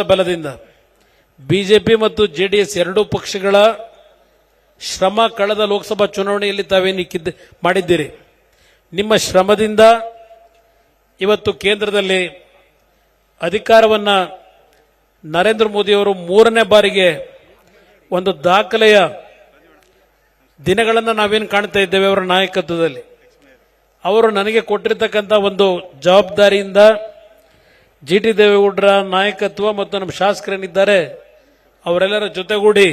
ಸಂಖ್ಯಾಬಲದ ಬಲದಿಂದ ಬಿಜೆಪಿ ಮತ್ತು ಜೆಡಿಎಸ್ ಎರಡೂ ಪಕ್ಷಗಳ ಶ್ರಮ ಕಳೆದ ಲೋಕಸಭಾ ಚುನಾವಣೆಯಲ್ಲಿ ತಾವೇನಿಕ್ಕಿದ್ದ ಮಾಡಿದ್ದೀರಿ. ನಿಮ್ಮ ಶ್ರಮದಿಂದ ಇವತ್ತು ಕೇಂದ್ರದಲ್ಲಿ ಅಧಿಕಾರವನ್ನ ನರೇಂದ್ರ ಮೋದಿಯವರು ಮೂರನೇ ಬಾರಿಗೆ ಒಂದು ದಾಖಲೆಯ ದಿನಗಳನ್ನು ನಾವೇನು ಕಾಣ್ತಾ ಇದ್ದೇವೆ ಅವರ ನಾಯಕತ್ವದಲ್ಲಿ. ಅವರು ನನಗೆ ಕೊಟ್ಟಿರ್ತಕ್ಕಂಥ ಒಂದು ಜವಾಬ್ದಾರಿಯಿಂದ ಜಿ ಟಿ ದೇವೇಗೌಡರ ನಾಯಕತ್ವ ಮತ್ತು ನಮ್ಮ ಶಾಸಕರೇನಿದ್ದಾರೆ, ಅವರೆಲ್ಲರ ಜೊತೆಗೂಡಿ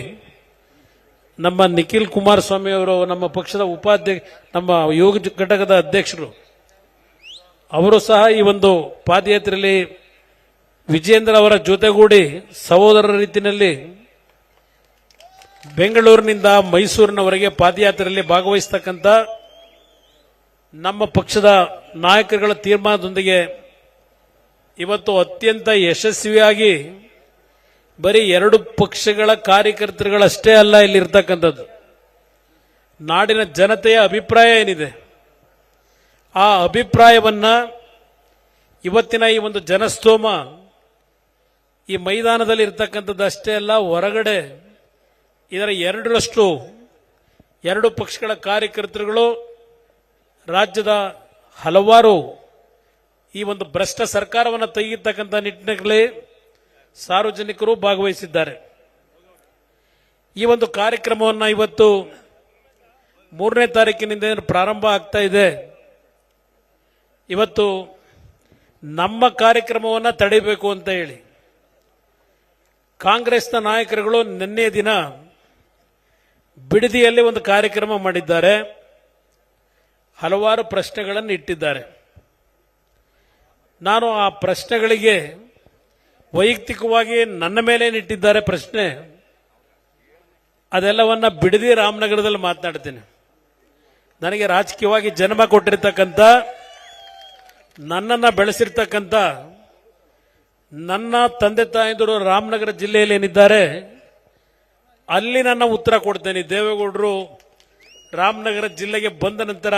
ನಮ್ಮ ನಿಖಿಲ್ ಕುಮಾರಸ್ವಾಮಿ ಅವರು, ನಮ್ಮ ಪಕ್ಷದ ಉಪಾಧ್ಯಕ್ಷ, ನಮ್ಮ ಯೋಗ ಘಟಕದ ಅಧ್ಯಕ್ಷರು, ಅವರು ಸಹ ಈ ಒಂದು ಪಾದಯಾತ್ರೆಯಲ್ಲಿ ವಿಜೇಂದ್ರ ಅವರ ಜೊತೆಗೂಡಿ ಸಹೋದರರ ರೀತಿಯಲ್ಲಿ ಬೆಂಗಳೂರಿನಿಂದ ಮೈಸೂರಿನವರೆಗೆ ಪಾದಯಾತ್ರೆಯಲ್ಲಿ ಭಾಗವಹಿಸ್ತಕ್ಕಂಥ ನಮ್ಮ ಪಕ್ಷದ ನಾಯಕರುಗಳ ತೀರ್ಮಾನದೊಂದಿಗೆ ಇವತ್ತು ಅತ್ಯಂತ ಯಶಸ್ವಿಯಾಗಿ ಬರೀ ಎರಡು ಪಕ್ಷಗಳ ಕಾರ್ಯಕರ್ತರುಗಳಷ್ಟೇ ಅಲ್ಲ ಇಲ್ಲಿರ್ತಕ್ಕಂಥದ್ದು. ನಾಡಿನ ಜನತೆಯ ಅಭಿಪ್ರಾಯ ಏನಿದೆ? ಆ ಅಭಿಪ್ರಾಯವನ್ನ ಇವತ್ತಿನ ಈ ಒಂದು ಜನಸ್ತೋಮ ಈ ಮೈದಾನದಲ್ಲಿ ಇರ್ತಕ್ಕಂಥದ್ದು ಅಷ್ಟೇ ಅಲ್ಲ, ಹೊರಗಡೆ ಇದರ ಎರಡರಷ್ಟು ಎರಡು ಪಕ್ಷಗಳ ಕಾರ್ಯಕರ್ತರುಗಳು ರಾಜ್ಯದ ಹಲವಾರು ಈ ಒಂದು ಭ್ರಷ್ಟ ಸರ್ಕಾರವನ್ನು ತೆಗೆಯತಕ್ಕಂಥ ನಿಟ್ಟಿನಲ್ಲಿ ಸಾರ್ವಜನಿಕರು ಭಾಗವಹಿಸಿದ್ದಾರೆ. ಈ ಒಂದು ಕಾರ್ಯಕ್ರಮವನ್ನು ಇವತ್ತು ಮೂರನೇ ತಾರೀಕಿನಿಂದ ಏನು ಪ್ರಾರಂಭ ಆಗ್ತಾ ಇದೆ. ಇವತ್ತು ನಮ್ಮ ಕಾರ್ಯಕ್ರಮವನ್ನು ತಡೆಯಬೇಕು ಅಂತ ಹೇಳಿ ಕಾಂಗ್ರೆಸ್ನ ನಾಯಕರುಗಳು ನಿನ್ನೆ ದಿನ ಬಿಡದಿಯಲ್ಲಿ ಒಂದು ಕಾರ್ಯಕ್ರಮ ಮಾಡಿದ್ದಾರೆ. ಹಲವಾರು ಪ್ರಶ್ನೆಗಳನ್ನು ಇಟ್ಟಿದ್ದಾರೆ. ನಾನು ಆ ಪ್ರಶ್ನೆಗಳಿಗೆ ವೈಯಕ್ತಿಕವಾಗಿ ನನ್ನ ಮೇಲೆ ಇಟ್ಟಿದ್ದಾರೆ ಪ್ರಶ್ನೆ, ಅದೆಲ್ಲವನ್ನ ಬಿಡದಿ ರಾಮನಗರದಲ್ಲಿ ಮಾತನಾಡ್ತೀನಿ. ನನಗೆ ರಾಜಕೀಯವಾಗಿ ಜನ್ಮ ಕೊಟ್ಟಿರ್ತಕ್ಕಂಥ, ನನ್ನನ್ನು ಬೆಳೆಸಿರ್ತಕ್ಕಂಥ, ನನ್ನ ತಂದೆ ತಾಯಂದಿರು ರಾಮನಗರ ಜಿಲ್ಲೆಯಲ್ಲಿ ಏನಿದ್ದಾರೆ, ಅಲ್ಲಿ ನನ್ನ ಉತ್ತರ ಕೊಡ್ತೇನೆ. ದೇವೇಗೌಡರು ರಾಮನಗರ ಜಿಲ್ಲೆಗೆ ಬಂದ ನಂತರ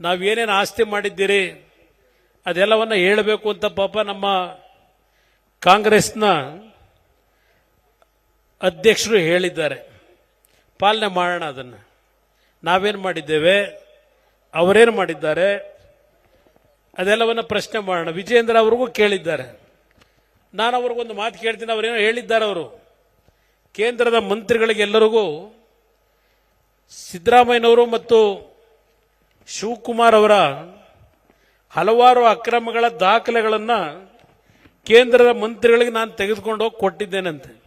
ನಾವೇನೇನು ಆಸ್ತಿ ಮಾಡಿದ್ದೀರಿ ಅದೆಲ್ಲವನ್ನ ಹೇಳಬೇಕು ಅಂತ ಪಾಪ ನಮ್ಮ ಕಾಂಗ್ರೆಸ್ನ ಅಧ್ಯಕ್ಷರು ಹೇಳಿದ್ದಾರೆ. ಪಾಲನೆ ಮಾಡೋಣ ಅದನ್ನು. ನಾವೇನು ಮಾಡಿದ್ದೇವೆ? ಅವರೇನು ಮಾಡಿದ್ದಾರೆ? ಅದೆಲ್ಲವನ್ನು ಪ್ರಶ್ನೆ ಮಾಡೋಣ. ವಿಜೇಂದ್ರ ಅವ್ರಿಗೂ ಕೇಳಿದ್ದಾರೆ. ನಾನು ಅವ್ರಿಗೊಂದು ಮಾತು ಕೇಳ್ತೀನಿ. ಅವರೇನೋ ಹೇಳಿದ್ದಾರೆ ಅವರು. ಕೇಂದ್ರದ ಮಂತ್ರಿಗಳಿಗೆಲ್ಲರಿಗೂ ಸಿದ್ದರಾಮಯ್ಯನವರು ಮತ್ತು ಶಿವಕುಮಾರ್ ಅವರ ಹಲವಾರು ಅಕ್ರಮಗಳ ದಾಖಲೆಗಳನ್ನು ಕೇಂದ್ರದ ಮಂತ್ರಿಗಳಿಗೆ ನಾನು ತೆಗೆದುಕೊಂಡು ಹೋಗಿ ಕೊಟ್ಟಿದ್ದೇನಂತೆ.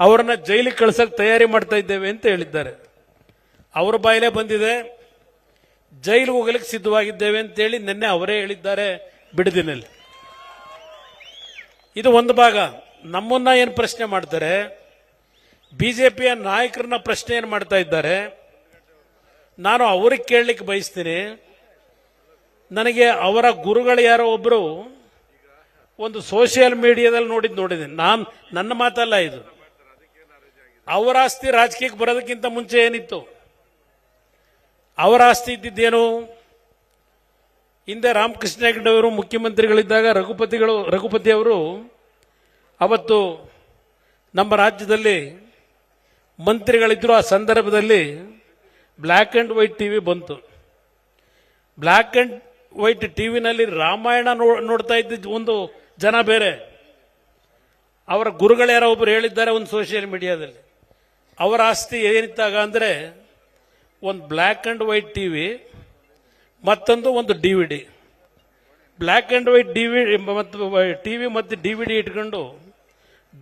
ಅವರನ್ನ ಜೈಲಿಗೆ ಕಳ್ಸಕ್ಕೆ ತಯಾರಿ ಮಾಡ್ತಾ ಇದ್ದೇವೆ ಅಂತ ಹೇಳಿದ್ದಾರೆ. ಅವರ ಬಾಯಲ್ಲೇ ಬಂದಿದೆ. ಜೈಲಿಗೆ ಹೋಗಲಿಕ್ಕೆ ಸಿದ್ಧವಾಗಿದ್ದೇವೆ ಅಂತೇಳಿ ನಿನ್ನೆ ಅವರೇ ಹೇಳಿದ್ದಾರೆ ಬಿಡದಿನಲ್ಲಿ. ಇದು ಒಂದು ಭಾಗ. ನಮ್ಮನ್ನ ಏನು ಪ್ರಶ್ನೆ ಮಾಡ್ತಾರೆ? ಬಿಜೆಪಿಯ ನಾಯಕರನ್ನ ಪ್ರಶ್ನೆ ಏನು ಮಾಡ್ತಾ ಇದ್ದಾರೆ? ನಾನು ಅವ್ರಿಗೆ ಕೇಳಲಿಕ್ಕೆ ಬಯಸ್ತೀನಿ. ನನಗೆ ಅವರ ಗುರುಗಳು ಯಾರೋ ಒಬ್ಬರು ಒಂದು ಸೋಷಿಯಲ್ ಮೀಡಿಯಾದಲ್ಲಿ ನೋಡಿದ್ ನೋಡಿದೆ ನಾನು ನನ್ನ ಮಾತಲ್ಲ ಇದು. ಅವರ ಆಸ್ತಿ ರಾಜಕೀಯಕ್ಕೆ ಬರೋದಕ್ಕಿಂತ ಮುಂಚೆ ಏನಿತ್ತು? ಅವರ ಆಸ್ತಿ ಇದ್ದಿದ್ದೇನು? ಹಿಂದೆ ರಾಮಕೃಷ್ಣ ಹೆಗಡೆ ಅವರು ಮುಖ್ಯಮಂತ್ರಿಗಳಿದ್ದಾಗ ರಘುಪತಿಗಳು, ರಘುಪತಿ ಅವರು ಅವತ್ತು ನಮ್ಮ ರಾಜ್ಯದಲ್ಲಿ ಮಂತ್ರಿಗಳಿದ್ದರು ಆ ಸಂದರ್ಭದಲ್ಲಿ ಬ್ಲ್ಯಾಕ್ ಆ್ಯಂಡ್ ವೈಟ್ ಟಿವಿ ಬಂತು. ಬ್ಲ್ಯಾಕ್ ಆ್ಯಂಡ್ ವೈಟ್ ಟಿ ವಿನಲ್ಲಿ ರಾಮಾಯಣ ನೋಡ್ತಾ ಇದ್ದ ಒಂದು ಜನ ಬೇರೆ. ಅವರ ಗುರುಗಳು ಯಾರೋ ಒಬ್ಬರು ಹೇಳಿದ್ದಾರೆ ಒಂದು ಸೋಷಿಯಲ್ ಮೀಡಿಯಾದಲ್ಲಿ. ಅವರ ಆಸ್ತಿ ಏನಿತ್ತಾಗ ಅಂದರೆ ಒಂದು black and white T V ಮತ್ತೊಂದು ಒಂದು DVD. Black and white D V, ಮತ್ತು ಟಿ ವಿ ಮತ್ತು ಡಿ ವಿ ಡಿ ಇಟ್ಕೊಂಡು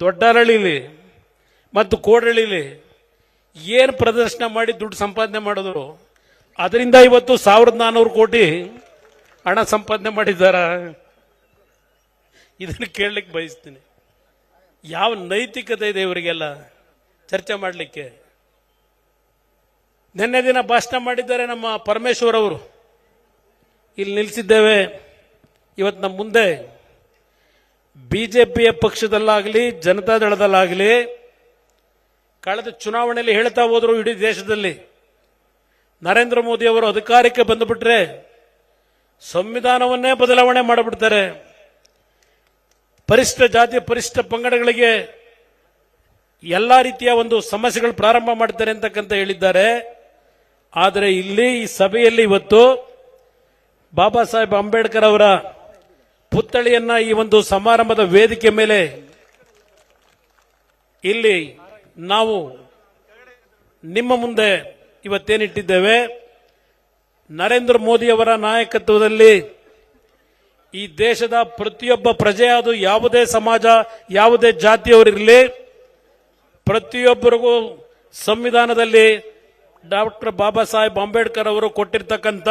ದೊಡ್ಡರಳಿಲಿ ಮತ್ತು ಕೋಡಳಿಲಿ ಏನು ಪ್ರದರ್ಶನ ಮಾಡಿ ದುಡ್ಡು ಸಂಪಾದನೆ ಮಾಡಿದ್ರು. ಅದರಿಂದ ಇವತ್ತು ಸಾವಿರದ ನಾನ್ನೂರು ಕೋಟಿ ಹಣ ಸಂಪಾದನೆ ಮಾಡಿದ್ದಾರ? ಇದನ್ನು ಕೇಳಲಿಕ್ಕೆ ಬಯಸ್ತೀನಿ. ಯಾವ ನೈತಿಕತೆ ಇದೆ ಇವರಿಗೆಲ್ಲ? ಚರ್ಚೆ ಮಾಡಲಿಕ್ಕೆ. ನಿನ್ನೆ ದಿನ ಭಾಷಣ ಮಾಡಿದ್ದಾರೆ ನಮ್ಮ ಪರಮೇಶ್ವರ್ ಅವರು. ಇಲ್ಲಿ ನಿಲ್ಲಿಸಿದ್ದೇವೆ. ಇವತ್ತು ನಮ್ಮ ಮುಂದೆ ಬಿ ಜೆ ಪಿಯ ಪಕ್ಷದಲ್ಲಾಗಲಿ ಜನತಾದಳದಲ್ಲಾಗಲಿ ಕಳೆದ ಚುನಾವಣೆಯಲ್ಲಿ ಹೇಳ್ತಾ ಹೋದರು ಇಡೀ ದೇಶದಲ್ಲಿ. ನರೇಂದ್ರ ಮೋದಿ ಅವರು ಅಧಿಕಾರಕ್ಕೆ ಬಂದುಬಿಟ್ರೆ ಸಂವಿಧಾನವನ್ನೇ ಬದಲಾವಣೆ ಮಾಡಿಬಿಡ್ತಾರೆ. ಪರಿಷ್ಠ ಜಾತಿ, ಪರಿಷ್ಠ ಪಂಗಡಗಳಿಗೆ ಎಲ್ಲ ರೀತಿಯ ಒಂದು ಸಮಸ್ಯೆಗಳು ಪ್ರಾರಂಭ ಮಾಡ್ತಾರೆ ಅಂತಕ್ಕಂತ ಹೇಳಿದ್ದಾರೆ. ಆದರೆ ಇಲ್ಲಿ ಈ ಸಭೆಯಲ್ಲಿ ಇವತ್ತು ಬಾಬಾ ಸಾಹೇಬ್ ಅಂಬೇಡ್ಕರ್ ಅವರ ಪುತ್ಥಳಿಯನ್ನ ಈ ಒಂದು ಸಮಾರಂಭದ ವೇದಿಕೆ ಮೇಲೆ ಇಲ್ಲಿ ನಾವು ನಿಮ್ಮ ಮುಂದೆ ಇವತ್ತೇನಿಟ್ಟಿದ್ದೇವೆ. ನರೇಂದ್ರ ಮೋದಿಯವರ ನಾಯಕತ್ವದಲ್ಲಿ ಈ ದೇಶದ ಪ್ರತಿಯೊಬ್ಬ ಪ್ರಜೆ ಯಾವುದೇ ಸಮಾಜ, ಯಾವುದೇ ಜಾತಿಯವರಿರಲಿ, ಪ್ರತಿಯೊಬ್ಬರಿಗೂ ಸಂವಿಧಾನದಲ್ಲಿ ಡಾಕ್ಟರ್ ಬಾಬಾ ಸಾಹೇಬ್ ಅಂಬೇಡ್ಕರ್ ಅವರು ಕೊಟ್ಟಿರ್ತಕ್ಕಂಥ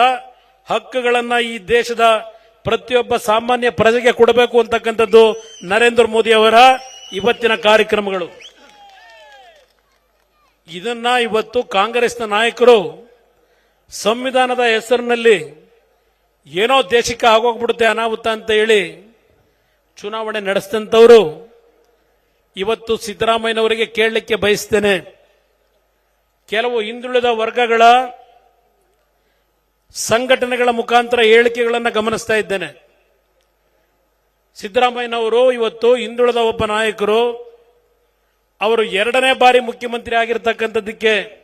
ಹಕ್ಕುಗಳನ್ನು ಈ ದೇಶದ ಪ್ರತಿಯೊಬ್ಬ ಸಾಮಾನ್ಯ ಪ್ರಜೆಗೆ ಕೊಡಬೇಕು ಅಂತಕ್ಕಂಥದ್ದು ನರೇಂದ್ರ ಮೋದಿ ಅವರ ಇವತ್ತಿನ ಕಾರ್ಯಕ್ರಮಗಳು. ಇದನ್ನ ಇವತ್ತು ಕಾಂಗ್ರೆಸ್ನ ನಾಯಕರು ಸಂವಿಧಾನದ ಹೆಸರಿನಲ್ಲಿ ಏನೋ ದೇಶಕ್ಕೆ ಆಗೋಗ್ಬಿಡುತ್ತೆ ಅನಾಹುತ ಅಂತ ಹೇಳಿ ಚುನಾವಣೆ ನಡೆಸಿದಂಥವರು, ಇವತ್ತು ಸಿದ್ದರಾಮಯ್ಯನವರಿಗೆ ಕೇಳಲಿಕ್ಕೆ ಬಯಸ್ತೇನೆ. ಕೆಲವು ಹಿಂದುಳಿದ ವರ್ಗಗಳ ಸಂಘಟನೆಗಳ ಮುಖಾಂತರ ಹೇಳಿಕೆಗಳನ್ನು ಗಮನಿಸ್ತಾ ಇದ್ದೇನೆ. ಸಿದ್ದರಾಮಯ್ಯನವರು ಇವತ್ತು ಹಿಂದುಳಿದ ಒಬ್ಬ ನಾಯಕರು, ಅವರು ಎರಡನೇ ಬಾರಿ ಮುಖ್ಯಮಂತ್ರಿ ಆಗಿರ್ತಕ್ಕಂಥದ್ದಕ್ಕೆ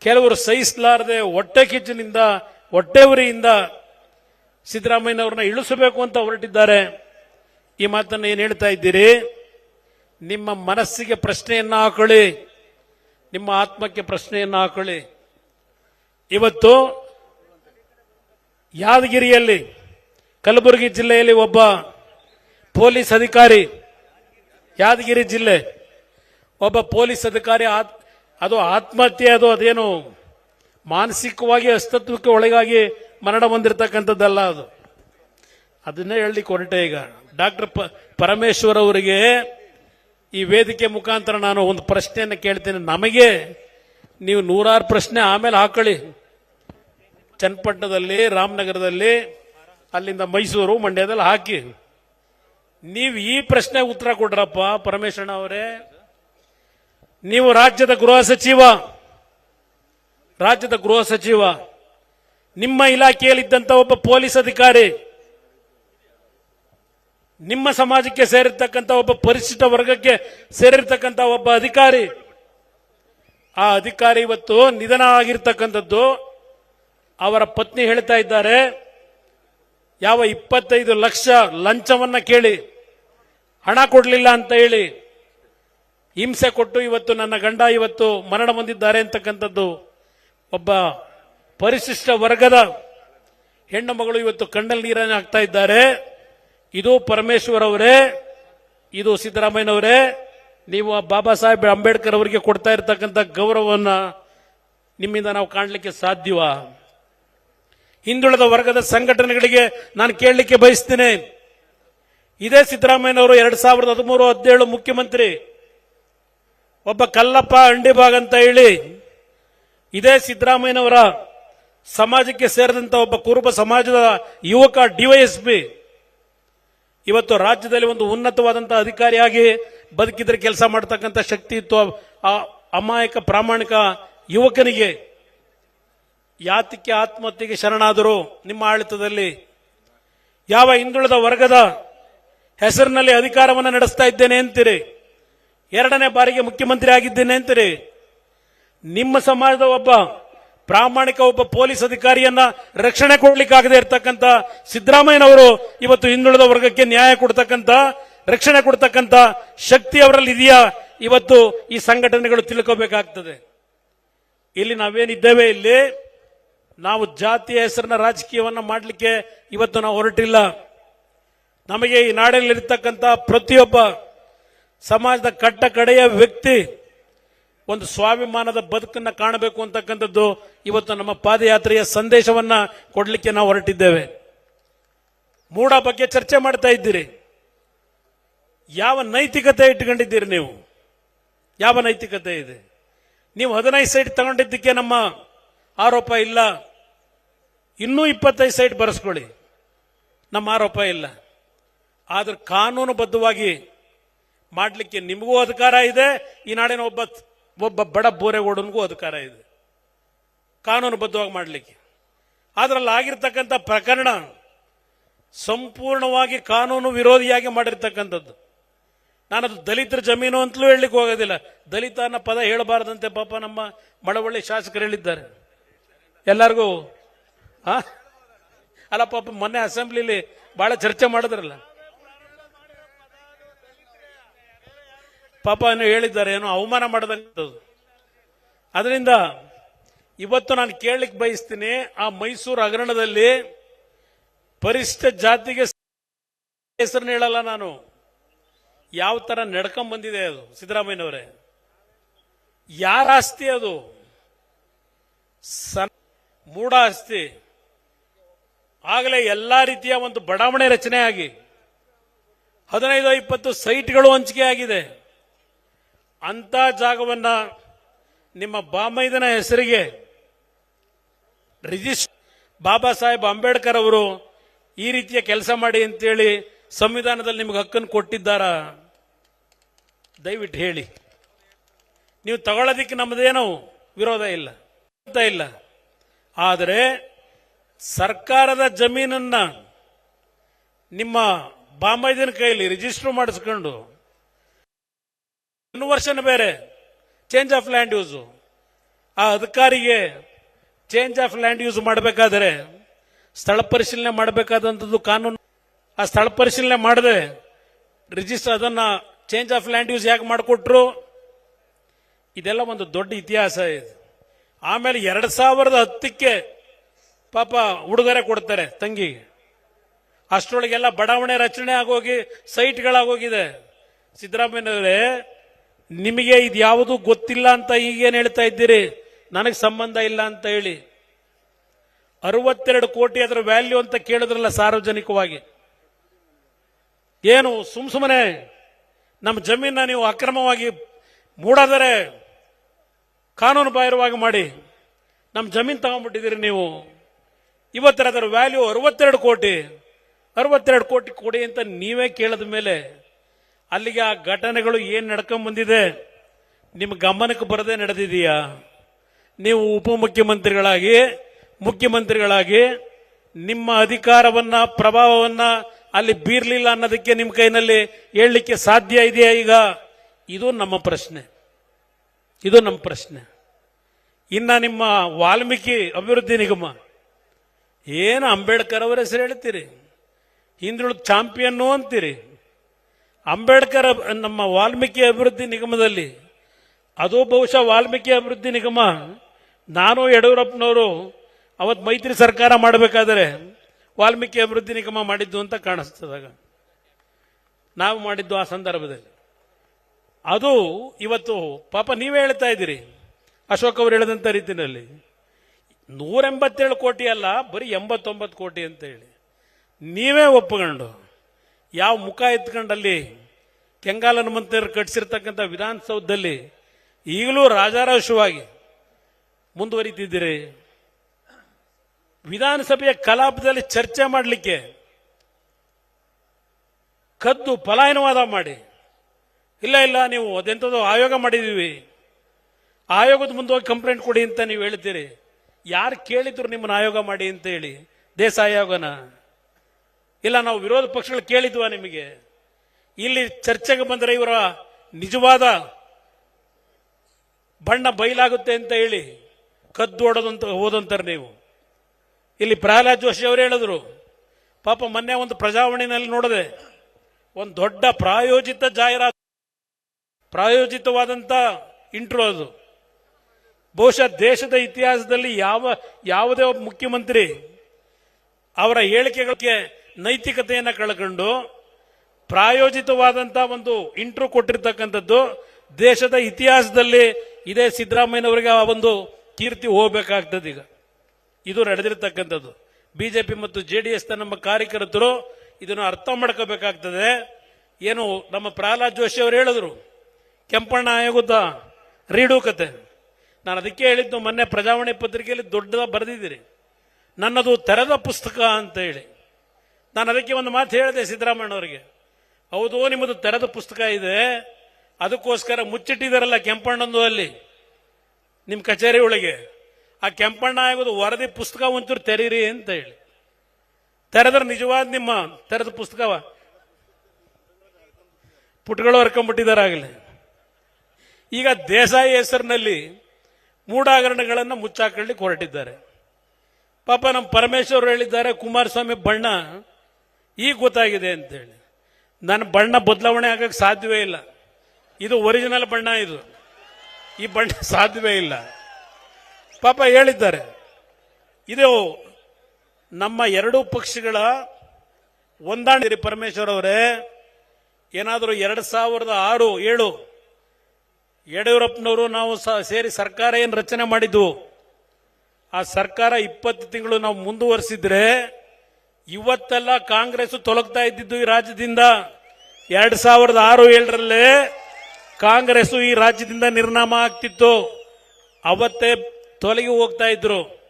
ಕೆಲವರು ಸಹಿಸಲಾರದೆ ಹೊಟ್ಟೆ ಕಿಚ್ಚಿನಿಂದ, ಹೊಟ್ಟೆ ಉರಿಯಿಂದ ಸಿದ್ದರಾಮಯ್ಯನವ್ರನ್ನ ಇಳಿಸಬೇಕು ಅಂತ ಹೊರಟಿದ್ದಾರೆ. ಈ ಮಾತನ್ನು ಏನು ಹೇಳ್ತಾ ಇದ್ದೀರಿ? ನಿಮ್ಮ ಮನಸ್ಸಿಗೆ ಪ್ರಶ್ನೆಯನ್ನ ಹಾಕೊಳ್ಳಿ. ನಿಮ್ಮ ಆತ್ಮಕ್ಕೆ ಪ್ರಶ್ನೆಯನ್ನ ಹಾಕೊಳ್ಳಿ. ಇವತ್ತು ಯಾದಗಿರಿಯಲ್ಲಿ, ಕಲಬುರಗಿ ಜಿಲ್ಲೆಯಲ್ಲಿ ಒಬ್ಬ ಪೊಲೀಸ್ ಅಧಿಕಾರಿ, ಯಾದಗಿರಿ ಜಿಲ್ಲೆ, ಒಬ್ಬ ಪೊಲೀಸ್ ಅಧಿಕಾರಿ ಅದು ಆತ್ಮಹತ್ಯೆ, ಅದು ಅದೇನು ಮಾನಸಿಕವಾಗಿ ಅಸ್ತಿತ್ವಕ್ಕೆ ಒಳಗಾಗಿ ಮರಣ ಹೊಂದಿರತಕ್ಕಂಥದ್ದಲ್ಲ ಅದು. ಅದನ್ನೇ ಹೇಳಲಿಕ್ಕೆ ಹೊರಟೆ ಈಗ. ಡಾಕ್ಟರ್ ಪ, ಪರಮೇಶ್ವರ್ ಅವರಿಗೆ ಈ ವೇದಿಕೆ ಮುಖಾಂತರ ನಾನು ಒಂದು ಪ್ರಶ್ನೆಯನ್ನು ಕೇಳ್ತೇನೆ. ನಮಗೆ ನೀವು ನೂರಾರು ಪ್ರಶ್ನೆ ಆಮೇಲೆ ಹಾಕೊಳ್ಳಿ. ಚನ್ನಪಟ್ಟಣದಲ್ಲಿ, ರಾಮನಗರದಲ್ಲಿ, ಅಲ್ಲಿಂದ ಮೈಸೂರು, ಮಂಡ್ಯದಲ್ಲಿ ಹಾಕಿ. ನೀವು ಈ ಪ್ರಶ್ನೆ ಉತ್ತರ ಕೊಡ್ರಪ್ಪ ಪರಮೇಶ್ವರ ಅವರೇ ನೀವು ರಾಜ್ಯದ ಗೃಹ ಸಚಿವ, ರಾಜ್ಯದ ಗೃಹ ಸಚಿವ, ನಿಮ್ಮ ಇಲಾಖೆಯಲ್ಲಿದ್ದಂಥ ಒಬ್ಬ ಪೊಲೀಸ್ ಅಧಿಕಾರಿ, ನಿಮ್ಮ ಸಮಾಜಕ್ಕೆ ಸೇರಿರ್ತಕ್ಕಂಥ ಒಬ್ಬ ಪರಿಶಿಷ್ಟ ವರ್ಗಕ್ಕೆ ಸೇರಿರ್ತಕ್ಕಂಥ ಒಬ್ಬ ಅಧಿಕಾರಿ, ಆ ಅಧಿಕಾರಿ ಇವತ್ತು ನಿಧನ ಆಗಿರ್ತಕ್ಕಂಥದ್ದು. ಅವರ ಪತ್ನಿ ಹೇಳ್ತಾ ಇದ್ದಾರೆ, ಯಾವ ಇಪ್ಪತ್ತೈದು ಲಕ್ಷ ಲಂಚವನ್ನ ಕೇಳಿ, ಹಣ ಕೊಡಲಿಲ್ಲ ಅಂತ ಹೇಳಿ ಹಿಂಸೆ ಕೊಟ್ಟು ಇವತ್ತು ನನ್ನ ಗಂಡ ಇವತ್ತು ಮರಣ ಹೊಂದಿದ್ದಾರೆ ಅಂತಕ್ಕಂಥದ್ದು ಒಬ್ಬ ಪರಿಶಿಷ್ಟ ವರ್ಗದ ಹೆಣ್ಣು ಮಗಳು ಇವತ್ತು ಕಣ್ಣಲ್ಲಿ ನೀರನ್ನು ಹಾಕ್ತಾ ಇದ್ದಾರೆ. ಇದು ಪರಮೇಶ್ವರ್ ಅವರೇ ಇದು ಸಿದ್ದರಾಮಯ್ಯನವರೇ, ನೀವು ಬಾಬಾ ಸಾಹೇಬ್ ಅಂಬೇಡ್ಕರ್ ಅವರಿಗೆ ಕೊಡ್ತಾ ಇರತಕ್ಕಂಥ ಗೌರವವನ್ನ ನಿಮ್ಮಿಂದ ನಾವು ಕಾಣಲಿಕ್ಕೆ ಸಾಧ್ಯವ? ಹಿಂದುಳಿದ ವರ್ಗದ ಸಂಘಟನೆಗಳಿಗೆ ನಾನು ಕೇಳಲಿಕ್ಕೆ ಬಯಸ್ತೇನೆ. ಇದೇ ಸಿದ್ದರಾಮಯ್ಯನವರು ಎರಡು ಸಾವಿರದ ಹದಿಮೂರು ಹದಿನೇಳು ಮುಖ್ಯಮಂತ್ರಿ. ಒಬ್ಬ ಕಲ್ಲಪ್ಪ ಅಂಡಿಬಾಗ್ ಅಂತ ಹೇಳಿ ಇದೇ ಸಿದ್ದರಾಮಯ್ಯನವರ ಸಮಾಜಕ್ಕೆ ಸೇರಿದಂಥ ಒಬ್ಬ ಕುರುಬ ಸಮಾಜದ ಯುವಕ ಡಿವೈಎಸ್ಪಿ. ಇವತ್ತು ರಾಜ್ಯದಲ್ಲಿ ಒಂದು ಉನ್ನತವಾದಂಥ ಅಧಿಕಾರಿಯಾಗಿ ಬದುಕಿದ್ರೆ ಕೆಲಸ ಮಾಡತಕ್ಕಂಥ ಶಕ್ತಿ ಇತ್ತು. ಆ ಅಮಾಯಕ ಪ್ರಾಮಾಣಿಕ ಯುವಕನಿಗೆ ಯಾತಕ್ಕೆ ಆತ್ಮಹತ್ಯೆಗೆ ಶರಣಾದರು ನಿಮ್ಮ ಆಡಳಿತದಲ್ಲಿ ಯಾವ ಹಿಂದುಳಿದ ವರ್ಗದ ಹೆಸರಿನಲ್ಲಿ ಅಧಿಕಾರವನ್ನು ನಡೆಸ್ತಾ ಇದ್ದೇನೆ ಅಂತೀರಿ? ಎರಡನೇ ಬಾರಿಗೆ ಮುಖ್ಯಮಂತ್ರಿ ಆಗಿದ್ದೇನೆ ಅಂತೀರಿ ನಿಮ್ಮ ಸಮಾಜದ ಒಬ್ಬ ಪ್ರಾಮಾಣಿಕ ಒಬ್ಬ ಪೊಲೀಸ್ ಅಧಿಕಾರಿಯನ್ನ ರಕ್ಷಣೆ ಕೊಡ್ಲಿಕ್ಕಾಗದೆ ಇರತಕ್ಕಂತ ಸಿದ್ದರಾಮಯ್ಯನವರು ಇವತ್ತು ಹಿಂದುಳಿದ ವರ್ಗಕ್ಕೆ ನ್ಯಾಯ ಕೊಡ್ತಕ್ಕಂತ, ರಕ್ಷಣೆ ಕೊಡ್ತಕ್ಕಂತ ಶಕ್ತಿ ಅವರಲ್ಲಿ ಇದೆಯಾ ಇವತ್ತು ಈ ಸಂಘಟನೆಗಳು ತಿಳ್ಕೋಬೇಕಾಗ್ತದೆ. ಇಲ್ಲಿ ನಾವೇನಿದ್ದೇವೆ ಇಲ್ಲಿ, ನಾವು ಜಾತಿಯ ಹೆಸರಿನ ರಾಜಕೀಯವನ್ನ ಮಾಡಲಿಕ್ಕೆ ಇವತ್ತು ನಾವು ಹೊರಟಿಲ್ಲ. ನಮಗೆ ಈ ನಾಡಿನಲ್ಲಿರ್ತಕ್ಕಂಥ ಪ್ರತಿಯೊಬ್ಬ ಸಮಾಜದ ಕಟ್ಟ ಕಡೆಯ ವ್ಯಕ್ತಿ ಒಂದು ಸ್ವಾಭಿಮಾನದ ಬದುಕನ್ನು ಕಾಣಬೇಕು ಅಂತಕ್ಕಂಥದ್ದು ಇವತ್ತು ನಮ್ಮ ಪಾದಯಾತ್ರೆಯ ಸಂದೇಶವನ್ನ ಕೊಡಲಿಕ್ಕೆ ನಾವು ಹೊರಟಿದ್ದೇವೆ. ಮೂಡ ಬಗ್ಗೆ ಚರ್ಚೆ ಮಾಡ್ತಾ ಇದ್ದೀರಿ. ಯಾವ ನೈತಿಕತೆ ಇಟ್ಕೊಂಡಿದ್ದೀರಿ ನೀವು? ಯಾವ ನೈತಿಕತೆ ಇದೆ? ನೀವು ಹದಿನೈದು ಸೈಟ್ ತಗೊಂಡಿದ್ದಕ್ಕೆ ನಮ್ಮ ಆರೋಪ ಇಲ್ಲ. ಇನ್ನೂ ಇಪ್ಪತ್ತೈದು ಸೈಟ್ ಬರೆಸ್ಕೊಳ್ಳಿ. ನಮ್ಮ ಆರೋಪ ಇಲ್ಲ. ಆದ್ರೆ ಕಾನೂನುಬದ್ಧವಾಗಿ ಮಾಡಲಿಕ್ಕೆ ನಿಮಗೂ ಅಧಿಕಾರ ಇದೆ, ಈ ನಾಡಿನ ಒಬ್ಬ ಒಬ್ಬ ಬಡ ಬೋರೆಗೌಡನಿಗೂ ಅಧಿಕಾರ ಇದೆ. ಕಾನೂನುಬದ್ಧವಾಗಿ ಮಾಡಲಿಕ್ಕೆ. ಅದರಲ್ಲಿ ಆಗಿರ್ತಕ್ಕಂಥ ಪ್ರಕರಣ ಸಂಪೂರ್ಣವಾಗಿ ಕಾನೂನು ವಿರೋಧಿಯಾಗಿ ಮಾಡಿರ್ತಕ್ಕಂಥದ್ದು. ನಾನದು ದಲಿತರ ಜಮೀನು ಅಂತಲೂ ಹೇಳಲಿಕ್ಕೆ ಹೋಗೋದಿಲ್ಲ. ದಲಿತ ಅನ್ನೋ ಪದ ಹೇಳಬಾರದಂತೆ ಪಾಪ ನಮ್ಮ ಮಳವಳ್ಳಿ ಶಾಸಕರು ಹೇಳಿದ್ದಾರೆ. ಎಲ್ಲರಿಗೂ ಅಲ್ಲ ಪಾಪ ಮೊನ್ನೆ ಅಸೆಂಬ್ಲಿಲಿ ಬಹಳ ಚರ್ಚೆ ಮಾಡಿದ್ರಲ್ಲ. ಪಾಪ ಹೇಳಿದ್ದಾರೆ, ಏನೋ ಅವಮಾನ ಮಾಡದಂಥದ್ದು. ಅದರಿಂದ ಇವತ್ತು ನಾನು ಕೇಳಲಿಕ್ಕೆ ಬಯಸ್ತೀನಿ, ಆ ಮೈಸೂರು ಹಗರಣದಲ್ಲಿ ಪರಿಷ್ಠ ಜಾತಿಗೆ ಹೆಸರನ್ನ ಹೇಳಲ್ಲ ನಾನು. ಯಾವ ಥರ ನಡ್ಕೊಂಡ್ ಬಂದಿದೆ ಅದು, ಸಿದ್ದರಾಮಯ್ಯನವರೇ. ಯಾರ ಆಸ್ತಿ ಅದು? ಸನ್ ಮೂಢ ಆಸ್ತಿ. ಆಗಲೇ ಎಲ್ಲಾ ರೀತಿಯ ಒಂದು ಬಡಾವಣೆ ರಚನೆ ಆಗಿ ಹದಿನೈದು, ಇಪ್ಪತ್ತು ಸೈಟ್ಗಳು ಹಂಚಿಕೆ ಆಗಿದೆ ಅಂತ ಜಾಗವನ್ನ ನಿಮ್ಮ ಬಾಮೈದನ ಹೆಸರಿಗೆ ರಿಜಿಸ್ಟರ್ ಬಾಬಾ ಸಾಹೇಬ್ ಅಂಬೇಡ್ಕರ್ ಅವರು ಈ ರೀತಿಯ ಕೆಲಸ ಮಾಡಿ ಅಂತೇಳಿ ಸಂವಿಧಾನದಲ್ಲಿ ನಿಮಗೆ ಹಕ್ಕನ್ನು ಕೊಟ್ಟಿದ್ದಾರ? ದಯವಿಟ್ಟು ಹೇಳಿ. ನೀವು ತಗೊಳ್ಳೋದಿಕ್ಕೆ ನಮ್ಮದೇನು ವಿರೋಧ ಇಲ್ಲ. ಇಲ್ಲ. ಆದರೆ ಸರ್ಕಾರದ ಜಮೀನನ್ನ ನಿಮ್ಮ ಬಾಂಬೈದಿನ ಕೈಯಲ್ಲಿ ರಿಜಿಸ್ಟರ್ ಮಾಡಿಸ್ಕೊಂಡು ವರ್ಷನ ಬೇರೆ. ಚೇಂಜ್ ಆಫ್ ಲ್ಯಾಂಡ್ ಯೂಸು ಆ ಅಧಿಕಾರಿಗೆ ಚೇಂಜ್ ಆಫ್ ಲ್ಯಾಂಡ್ ಯೂಸ್ ಮಾಡಬೇಕಾದ್ರೆ ಸ್ಥಳ ಪರಿಶೀಲನೆ ಮಾಡಬೇಕಾದಂಥದ್ದು ಕಾನೂನು. ಆ ಸ್ಥಳ ಪರಿಶೀಲನೆ ಮಾಡದೆ ರಿಜಿಸ್ಟರ್ ಅದನ್ನ ಚೇಂಜ್ ಆಫ್ ಲ್ಯಾಂಡ್ ಯೂಸ್ ಯಾಕೆ ಮಾಡಿಕೊಟ್ರು? ಇದೆಲ್ಲ ಒಂದು ದೊಡ್ಡ ಇತಿಹಾಸ ಇದೆ. ಆಮೇಲೆ ಎರಡ್ ಸಾವಿರದ ಹತ್ತಕ್ಕೆ ಪಾಪ ಉಡುಗೊರೆ ಕೊಡ್ತಾರೆ ತಂಗಿಗೆ. ಅಷ್ಟರೊಳಗೆಲ್ಲ ಬಡಾವಣೆ ರಚನೆ ಆಗೋಗಿ ಸೈಟ್ಗಳಾಗೋಗಿದೆ ಸಿದ್ದರಾಮಯ್ಯನವರೇ ನಿಮಗೆ ಇದು ಯಾವುದು ಗೊತ್ತಿಲ್ಲ ಅಂತ ಈಗೇನು ಹೇಳ್ತಾ ಇದ್ದೀರಿ? ನನಗೆ ಸಂಬಂಧ ಇಲ್ಲ ಅಂತ ಹೇಳಿ. ಅರವತ್ತೆರಡು ಕೋಟಿ ಅದರ ವ್ಯಾಲ್ಯೂ ಅಂತ ಕೇಳಿದ್ರಲ್ಲ ಸಾರ್ವಜನಿಕವಾಗಿ. ಏನು, ಸುಮ್ ಸುಮ್ಮನೆ ನಮ್ಮ ಜಮೀನ ನೀವು ಅಕ್ರಮವಾಗಿ ಮೂಡಾದರೆ ಕಾನೂನು ಬಾಹಿರವಾಗಿ ಮಾಡಿ ನಮ್ಮ ಜಮೀನು ತಗೊಂಡ್ಬಿಟ್ಟಿದ್ದೀರಿ ನೀವು. ಇವತ್ತರ ಅದರ ವ್ಯಾಲ್ಯೂ ಅರವತ್ತೆರಡು ಕೋಟಿ. ಅರವತ್ತೆರಡು ಕೋಟಿ ಕೊಡಿ ಅಂತ ನೀವೇ ಕೇಳಿದ ಮೇಲೆ ಅಲ್ಲಿಗೆ ಆ ಘಟನೆಗಳು ಏನು ನಡ್ಕೊಂಡ್ ಬಂದಿದೆ? ನಿಮ್ಮ ಗಮನಕ್ಕೆ ಬರದೇ ನಡೆದಿದೆಯಾ? ನೀವು ಉಪಮುಖ್ಯಮಂತ್ರಿಗಳಾಗಿ, ಮುಖ್ಯಮಂತ್ರಿಗಳಾಗಿ, ನಿಮ್ಮ ಅಧಿಕಾರವನ್ನ, ಪ್ರಭಾವವನ್ನ ಅಲ್ಲಿ ಬೀರ್ಲಿಲ್ಲ ಅನ್ನೋದಕ್ಕೆ ನಿಮ್ಮ ಕೈನಲ್ಲಿ ಹೇಳಲಿಕ್ಕೆ ಸಾಧ್ಯ ಇದೆಯಾ ಈಗ? ಇದು ನಮ್ಮ ಪ್ರಶ್ನೆ. ಇದು ನಮ್ಮ ಪ್ರಶ್ನೆ. ಇನ್ನ ನಿಮ್ಮ ವಾಲ್ಮೀಕಿ ಅಭಿವೃದ್ಧಿ ನಿಗಮ, ಏನು ಅಂಬೇಡ್ಕರ್ ಅವರ ಹೆಸರು ಹೇಳ್ತೀರಿ? ಹಿಂದುಳಿದ ಚಾಂಪಿಯನ್ನು ಅಂತೀರಿ? ಅಂಬೇಡ್ಕರ್ ನಮ್ಮ ವಾಲ್ಮೀಕಿ ಅಭಿವೃದ್ಧಿ ನಿಗಮದಲ್ಲಿ, ಅದು ಬಹುಶಃ ವಾಲ್ಮೀಕಿ ಅಭಿವೃದ್ಧಿ ನಿಗಮ, ನಾನು ಯಡಿಯೂರಪ್ಪನವರು ಅವತ್ತು ಮೈತ್ರಿ ಸರ್ಕಾರ ಮಾಡಬೇಕಾದರೆ ವಾಲ್ಮೀಕಿ ಅಭಿವೃದ್ಧಿ ನಿಗಮ ಮಾಡಿದ್ದು ಅಂತ ಕಾಣಿಸ್ತದಾಗ. ನಾವು ಮಾಡಿದ್ದು ಆ ಸಂದರ್ಭದಲ್ಲಿ. ಅದು ಇವತ್ತು, ಪಾಪ ನೀವೇ ಹೇಳ್ತಾ ಇದ್ದೀರಿ, ಅಶೋಕ್ ಅವರು ಹೇಳಿದಂಥ ರೀತಿಯಲ್ಲಿ. ನೂರ ಎಂಬತ್ತೇಳು ಕೋಟಿ ಅಲ್ಲ, ಬರೀ ಎಂಬತ್ತೊಂಬತ್ತು ಕೋಟಿ ಅಂತ ಹೇಳಿ. ನೀವೇ ಒಪ್ಪಿಕೊಂಡು ಯಾವ ಮುಖ ಎತ್ಕೊಂಡಲ್ಲಿ ಕೆಂಗಾಲ ಹನುಮಂತರು ಕಟ್ಟಿಸಿರ್ತಕ್ಕಂಥ ವಿಧಾನಸೌಧದಲ್ಲಿ ಈಗಲೂ ರಾಜಾರೋಷವಾಗಿ ಮುಂದುವರಿತಿದ್ದೀರಿ ವಿಧಾನಸಭೆಯ ಕಲಾಪದಲ್ಲಿ ಚರ್ಚೆ ಮಾಡಲಿಕ್ಕೆ ಕದ್ದು ಪಲಾಯನವಾದ ಮಾಡಿ. ಇಲ್ಲ ಇಲ್ಲ, ನೀವು ಅದೆಂಥದ್ದು ಆಯೋಗ ಮಾಡಿದ್ದೀವಿ. ಆಯೋಗದ ಮುಂದೆ ಹೋಗಿ ಕಂಪ್ಲೇಂಟ್ ಕೊಡಿ ಅಂತ ನೀವು ಹೇಳ್ತೀರಿ ಯಾರು ಕೇಳಿದ್ರು ನಿಮ್ಮನ್ನ ಆಯೋಗ ಮಾಡಿ ಅಂತ ಹೇಳಿ. ದೇಶ ಆಯೋಗನ. ಇಲ್ಲ, ನಾವು ವಿರೋಧ ಪಕ್ಷಗಳು ಕೇಳಿದ್ವಾ ನಿಮಗೆ? ಇಲ್ಲಿ ಚರ್ಚೆಗೆ ಬಂದರೆ ಇವರ ನಿಜವಾದ ಬಣ್ಣ ಬಯಲಾಗುತ್ತೆ ಅಂತ ಹೇಳಿ ಕದ್ದು ಹೊಡೋದಂತ ಹೋದಂತಾರೆ ನೀವು. ಇಲ್ಲಿ ಪ್ರಹ್ಲಾದ್ ಜೋಶಿ ಅವರು ಹೇಳಿದ್ರು, ಪಾಪ ಮೊನ್ನೆ ಒಂದು ಪ್ರಜಾವಾಣಿನಲ್ಲಿ ನೋಡಿದೆ ಒಂದು ದೊಡ್ಡ ಪ್ರಾಯೋಜಿತ ಜಾಹೀರಾತು, ಪ್ರಾಯೋಜಿತವಾದಂತ ಇಂಟ್ರೋ ಅದು. ಬಹುಶಃ ದೇಶದ ಇತಿಹಾಸದಲ್ಲಿ ಯಾವ, ಯಾವುದೇ ಮುಖ್ಯಮಂತ್ರಿ ಅವರ ಹೇಳಿಕೆಗಳಿಗೆ ನೈತಿಕತೆಯನ್ನು ಕಳ್ಕೊಂಡು ಪ್ರಾಯೋಜಿತವಾದಂಥ ಒಂದು ಇಂಟ್ರೋ ಕೊಟ್ಟಿರ್ತಕ್ಕಂಥದ್ದು, ದೇಶದ ಇತಿಹಾಸದಲ್ಲಿ ಇದೇ ಸಿದ್ದರಾಮಯ್ಯನವರಿಗೆ ಆ ಒಂದು ಕೀರ್ತಿ ಹೋಗಬೇಕಾಗ್ತದೆ ಈಗ. ಇದು ನಡೆದಿರ್ತಕ್ಕಂಥದ್ದು. ಬಿಜೆಪಿ ಮತ್ತು ಜೆ ಡಿ ಎಸ್ ನಮ್ಮ ಕಾರ್ಯಕರ್ತರು ಇದನ್ನು ಅರ್ಥ ಮಾಡ್ಕೋಬೇಕಾಗ್ತದೆ. ಏನು ನಮ್ಮ ಪ್ರಹ್ಲಾದ್ ಜೋಶಿ ಅವರು ಹೇಳಿದ್ರು, ಕೆಂಪಣ್ಣ ಆಯೋಗದ ರೀಡು ಕತೆ. ನಾನು ಅದಕ್ಕೆ ಹೇಳಿದ್ದು ಮೊನ್ನೆ ಪ್ರಜಾವಾಣಿ ಪತ್ರಿಕೆಯಲ್ಲಿ ದೊಡ್ಡ ಬರೆದಿದ್ದೀರಿ. ನನ್ನದು ತೆರೆದ ಪುಸ್ತಕ ಅಂತ ಹೇಳಿ. ನಾನು ಅದಕ್ಕೆ ಒಂದು ಮಾತು ಹೇಳಿದೆ ಸಿದ್ದರಾಮಯ್ಯನವರಿಗೆ. ಹೌದು, ನಿಮ್ಮದು ತೆರೆದ ಪುಸ್ತಕ ಇದೆ. ಅದಕ್ಕೋಸ್ಕರ ಮುಚ್ಚಿಟ್ಟಿದಾರಲ್ಲ ಕೆಂಪಣ್ಣಂದು ಅಲ್ಲಿ, ನಿಮ್ಮ ಕಚೇರಿ ಒಳಗೆ. ಆ ಕೆಂಪಣ್ಣ ಆಗೋದು ವರದಿ ಪುಸ್ತಕ ಒಂಚೂರು ತೆರೀರಿ ಅಂತ ಹೇಳಿ. ತೆರೆದ್ರೆ ನಿಜವಾದ ನಿಮ್ಮ ತೆರೆದ ಪುಸ್ತಕವ? ಪುಟ್ಗಳು ಹರ್ಕೊಂಡ್ಬಿಟ್ಟಿದ್ದಾರೆ ಆಗಲಿ. ಈಗ ದೇಸಾಯಿ ಹೆಸರಿನಲ್ಲಿ ಮೂಢಾಗರಣಗಳನ್ನು ಮುಚ್ಚಾಕೊಳ್ಳಿಕ್ಕೆ ಹೊರಟಿದ್ದಾರೆ. ಪಾಪ ನಮ್ಮ ಪರಮೇಶ್ವರ್ ಹೇಳಿದ್ದಾರೆ, ಕುಮಾರಸ್ವಾಮಿ ಬಣ್ಣ. ಈಗ ಗೊತ್ತಾಗಿದೆ ಅಂತೇಳಿ. ನನ್ನ ಬಣ್ಣ ಬದಲಾವಣೆ ಆಗಕ್ಕೆ ಸಾಧ್ಯವೇ ಇಲ್ಲ. ಇದು ಒರಿಜಿನಲ್ ಬಣ್ಣ ಇದು. ಈ ಬಣ್ಣ ಸಾಧ್ಯವೇ ಇಲ್ಲ. ಪಾಪ ಹೇಳಿದ್ದಾರೆ. ಇದು ನಮ್ಮ ಎರಡೂ ಪಕ್ಷಗಳ ಹೊಂದಾಣಿಕೆ ಪರಮೇಶ್ವರ್ ಅವರೇ, ಏನಾದರೂ ಎರಡು ಸಾವಿರದ ಆರು, ಏಳು ಯಡಿಯೂರಪ್ಪನವರು ನಾವು ಸೇರಿ ಸರ್ಕಾರ ಏನು ರಚನೆ ಮಾಡಿದ್ವು? ಆ ಸರ್ಕಾರ ಇಪ್ಪತ್ತು ತಿಂಗಳು ನಾವು ಮುಂದುವರಿಸಿದ್ರೆ ಇವತ್ತೆಲ್ಲ ಕಾಂಗ್ರೆಸ್ ತೊಲಗ್ತಾ ಇದ್ದಿದ್ದು ಈ ರಾಜ್ಯದಿಂದ. ಎರಡ್ ಸಾವಿರದ ಆರು, ಏಳರಲ್ಲೇ ಕಾಂಗ್ರೆಸ್ ಈ ರಾಜ್ಯದಿಂದ ನಿರ್ನಾಮ ಆಗ್ತಿತ್ತು. ಅವತ್ತೇ ತೊಲಗಿ ಹೋಗ್ತಾ ಇದ್ರು.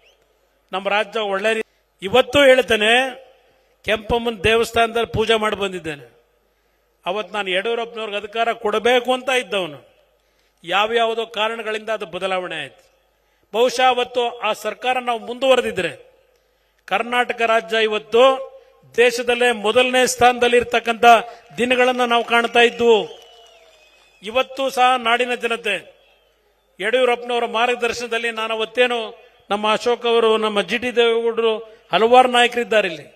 ನಮ್ಮ ರಾಜ್ಯ ಒಳ್ಳೆ ಇವತ್ತು ಹೇಳ್ತೇನೆ, ಕೆಂಪಮ್ಮನ ದೇವಸ್ಥಾನದಲ್ಲಿ ಪೂಜೆ ಮಾಡಿ ಬಂದಿದ್ದೇನೆ. ಅವತ್ತು ನಾನು ಯಡಿಯೂರಪ್ಪನವ್ರಿಗೆ ಅಧಿಕಾರ ಕೊಡಬೇಕು ಅಂತ ಇದ್ದವನು. ಯಾವ್ಯಾವುದೋ ಕಾರಣಗಳಿಂದ ಅದು ಬದಲಾವಣೆ ಆಯ್ತು. ಬಹುಶಃ ಅವತ್ತು ಆ ಸರ್ಕಾರ ನಾವು ಮುಂದುವರೆದಿದ್ರೆ ಕರ್ನಾಟಕ ರಾಜ್ಯ ಇವತ್ತು ದೇಶದಲ್ಲೇ ಮೊದಲನೇ ಸ್ಥಾನದಲ್ಲಿ ಇರ್ತಕ್ಕಂಥ ದಿನಗಳನ್ನು ನಾವು ಕಾಣ್ತಾ ಇದ್ವು ಇವತ್ತು ಸಹ ನಾಡಿನ ಜನತೆ, ಯಡಿಯೂರಪ್ಪನವರ ಮಾರ್ಗದರ್ಶನದಲ್ಲಿ ನಾನು ಅವತ್ತೇನು ನಮ್ಮ ಅಶೋಕ್ ಅವರು, ನಮ್ಮ ಜಿ ಟಿ ದೇವೇಗೌಡರು ಹಲವಾರು ನಾಯಕರಿದ್ದಾರೆ ಇಲ್ಲಿ.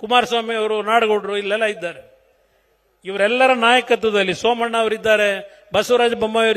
ಕುಮಾರಸ್ವಾಮಿ ಅವರು, ನಾಡಗೌಡರು ಇಲ್ಲೆಲ್ಲ ಇದ್ದಾರೆ. ಇವರೆಲ್ಲರ ನಾಯಕತ್ವದಲ್ಲಿ ಸೋಮಣ್ಣ ಅವರಿದ್ದಾರೆ, ಬಸವರಾಜ ಬೊಮ್ಮಾಯಿ